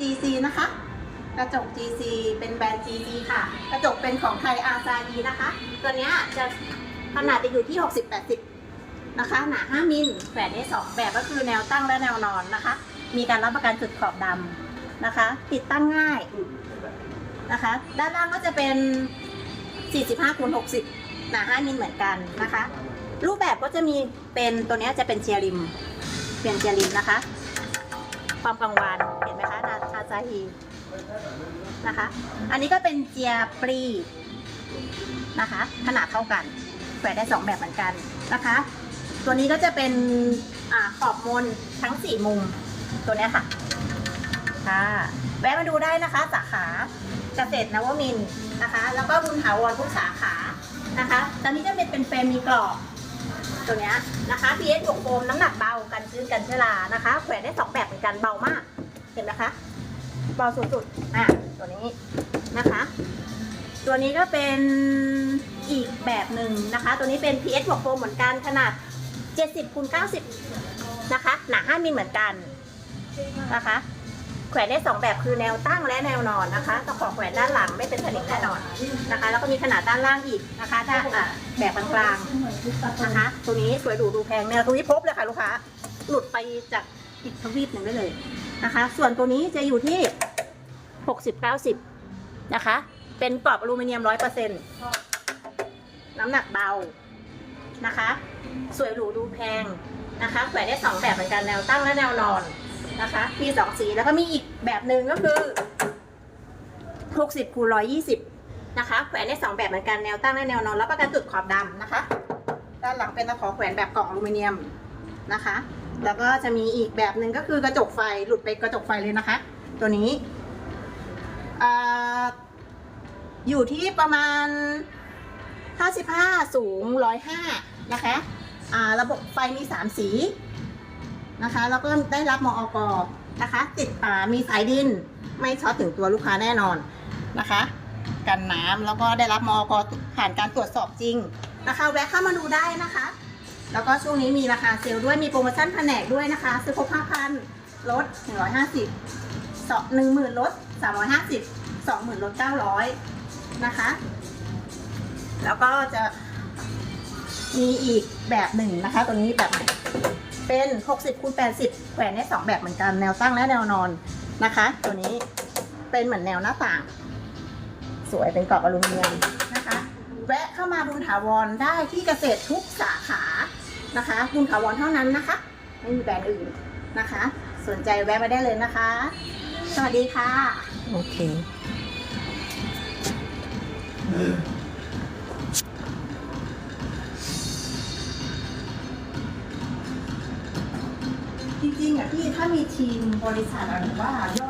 GC นะคะ กระจก GC เป็นแบรนด์ GC ค่ะ กระจกเป็นของไทยอาซาอีนะคะ ตัวเนี้ยจะขนาดจะอยู่ที่ 60-80 นะคะ หนา 5 มิลแขวนได้สองแบบก็คือแนวตั้งและแนวนอนนะคะ มีการรับประกันจุดขอบดำนะคะ ติดตั้งง่ายนะคะ ด้านล่างก็จะเป็น 45คูณ60 หนา 5 มิลเหมือนกันนะคะ รูปแบบก็จะมีเป็นตัวเนี้ยจะเป็นเชียริม เปลี่ยนเชียริมนะคะ ความกังวาน ซาฮีนะคะ อันนี้ก็เป็นเจียปรีนะคะ ขนาดเท่ากันแขวนได้สองแบบเหมือนกันนะคะ ตัวนี้ก็จะเป็นอขอบมนทั้งสี่มุมตัวนี้ค่ะค่ะแวะมาดูได้นะคะ สาขาเกษตรนวมินนะคะ แล้วก็บุญถาวรทุกสาขานะคะตอนนี้จะเป็นเป็นเฟรมมีกรอบตัวนี้นะคะ PS 6โฟมน้ำหนักเบากันชื้นกันเชื้อรานะคะ แขวนได้สองแบบเหมือนกันเบามาก เห็นไหมคะาสุดๆอะตัวนี้นะคะ ตัวนี้ก็เป็นอีกแบบหนึ่งนะคะ ตัวนี้เป็น PS 6โฟมเหมือนกันขนาด 70คูณ90 นะคะ หนา 5มิลเหมือนกันนะคะ แขวนได้สองแบบคือแนวตั้งและแนวนอนนะคะตะขอแขวนด้านหลังไม่เป็นสนิมแน่นอนนะคะ แล้วก็มีขนาดด้านล่างอีกนะคะด้านแบบกลางๆนะคะ ตัวนี้สวยหรูดูแพงแนวทวิภพบเลยค่ะลูกค้าหลุดไปจากอีกทวีปหนึ่งได้เลยนะคะ ส่วนตัวนี้จะอยู่ที่ 60-90 นะคะ เป็นกรอบอลูมิเนียม 100%น้ำหนักเบานะคะ สวยหรูดูแพงนะคะแขวนได้สองแบบเหมือนกันแนวตั้งและแนวนอนนะคะ มีสองสีแล้วก็มีอีกแบบหนึ่งก็คือ 60คูณ120 นะคะ แขวนได้สองแบบเหมือนกันแนวตั้งและแนวนอนแล้วประกันจุดขอบดำนะคะ ด้านหลังเป็นตะขอแขวนแบบกล่องอลูมิเนียมนะคะ แล้วก็จะมีอีกแบบหนึ่งก็คือกระจกไฟหลุดไปกระจกไฟเลยนะคะ ตัวนี้ ออยู่ที่ประมาณ 55 สูง 105 นะคะอ่าระบบไฟมี 3 สีนะคะ แล้วก็ได้รับมอกนะคะ ติดอ่ามีสายดินไม่ช็อตถึงตัวลูกค้าแน่นอนนะคะ กันน้ำแล้วก็ได้รับมอกผ่านการตรวจสอบจริงนะคะ แวะเข้ามาดูได้นะคะ แล้วก็ช่วงนี้มีราคาเซลล์ด้วยมีโปรโมชั่นแผนกด้วยนะคะซื้อครบ5,000ลด150สองหนึ่งหมื่นลด350 สองหมื่นลด900นะคะ แล้วก็จะมีอีกแบบหนึ่งนะคะ ตัวนี้แบบเป็น60คูณ80แขวนได้สองแบบเหมือนกันแนวตั้งและแนวนอนนะคะ ตัวนี้เป็นเหมือนแนวหน้าต่าง สวยเป็นกรอบอลูมิเนียมนะคะแวะเข้ามาบุญถาวรได้ที่เกษตรทุกสาขานะคะบุญถาวรเท่านั้นนะคะ ไม่มีแบรนด์อื่นนะคะ สนใจแวะมาได้เลยนะคะ สวัสดีค่ะ โอเคจริงๆอะพี่ถ้ามีทีมบริษัทอะหรือว่าย